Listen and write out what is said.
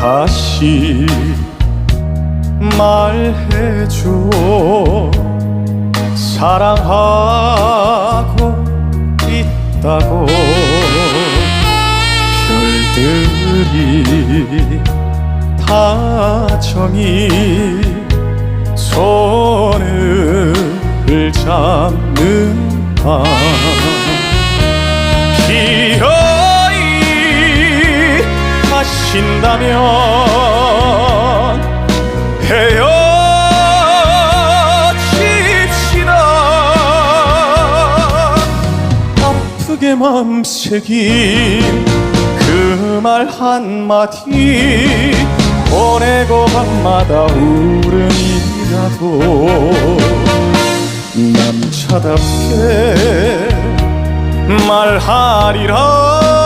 다시 말해줘 사랑하고 있다고 별들이 다 정이 손을 잡는 밤 하신다면 헤어집시다. 아프게만 새긴 그 말 한마디 보내고 밤마다 울음이라도 남자답게 말하리라